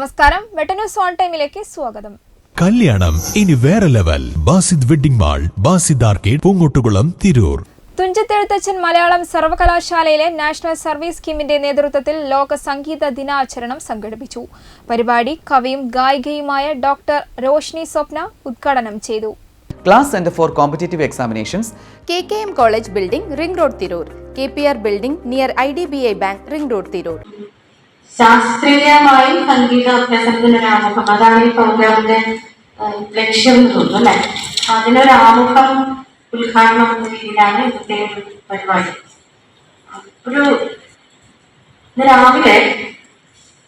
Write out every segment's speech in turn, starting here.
നമസ്കാരം. വെട്ടന്യൂസ് ഓൺ ടൈമിലേക്ക് സ്വാഗതം. കല്യാണം. ഇനി വേറെ level. Basid wedding mall Basid arcade Poongottukulam Tirur. Thunchathezhuthachan Malayalam സർവകലാശാലയിലെ നാഷണൽ സർവീസ് സ്കീമിന്റെ നേതൃത്വത്തിൽ ലോക സംഗീത ദിനാചരണം സംഘടിപ്പിച്ചു. പരിപാടി കവിയും ഗായികയുമായ ഡോക്ടർ രോഷ്നി സ്വപ്ന ഉദ്ഘാടനം ചെയ്തു. Class centre for competitive examinations K K M college building ring road Tirur. K P R building near I D B I bank ring road Tirur. ശാസ്ത്രീയമായി സംഗീത അഭ്യാസത്തിന് ഒരു ആമുഖം. അതാണ് ഈ പ്രോഗ്രാമിന്റെ ലക്ഷ്യം എന്ന് തോന്നുന്നു അല്ലെ? അതിനൊരു ആമുഖം ഉദ്ഘാടനം എന്ന രീതിയിലാണ് ഇന്നത്തെ ഒരു പരിപാടി. ഒരു രാവിലെ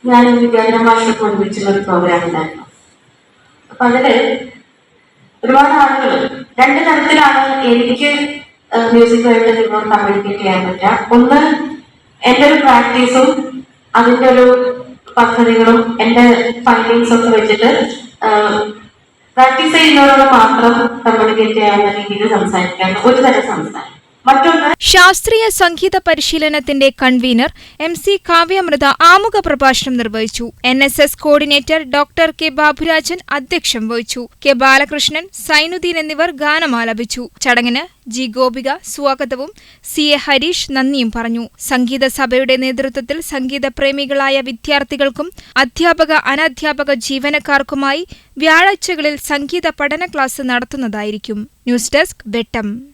ഞാൻ വിദ്യാഭ്യാസ മാഷൊക്കെ ഒരുമിച്ചുള്ള ഒരു പ്രോഗ്രാം ഉണ്ടായിരുന്നു. അപ്പൊ അതിൽ ഒരുപാട് ആളുകൾ രണ്ട് തരത്തിലാണ് എനിക്ക് മ്യൂസിക്കുമായിട്ട് നിങ്ങൾ കമ്മ്യൂണിക്കേറ്റ് ചെയ്യാൻ പറ്റുക. ഒന്ന് എന്റെ ഒരു പ്രാക്ടീസും അതിന്റെ ഒരു പദ്ധതികളും എന്റെ ഫൈൻഡിങ്സ് ഒക്കെ വെച്ചിട്ട് പ്രാക്ടീസ് ചെയ്യുന്നവരോട് മാത്രം കമ്മ്യൂണിക്കേറ്റ് ചെയ്യാവുന്ന രീതിയിൽ സംസാരിക്കാൻ ഒരു തരം സംസാരം. ശാസ്ത്രീയ സംഗീത പരിശീലനത്തിന്റെ കൺവീനർ എം സി കാവ്യമൃത ആമുഖ പ്രഭാഷണം നിർവഹിച്ചു. N S S coordinator doctor K Baburajan അധ്യക്ഷം വഹിച്ചു. കെ ബാലകൃഷ്ണൻ സൈനുദ്ദീൻ എന്നിവർ ഗാനമാലപിച്ചു ചടങ്ങിന് ജി ഗോപിക സ്വാഗതവും സി എ ഹരീഷ് നന്ദിയും പറഞ്ഞു. സംഗീത സഭയുടെ നേതൃത്വത്തിൽ സംഗീത പ്രേമികളായ വിദ്യാർത്ഥികൾക്കും അധ്യാപക അനധ്യാപക ജീവനക്കാർക്കുമായി വ്യാഴാഴ്ചകളിൽ സംഗീത പഠന ക്ലാസ് നടത്തുന്നതായിരിക്കും. News desk Vettam.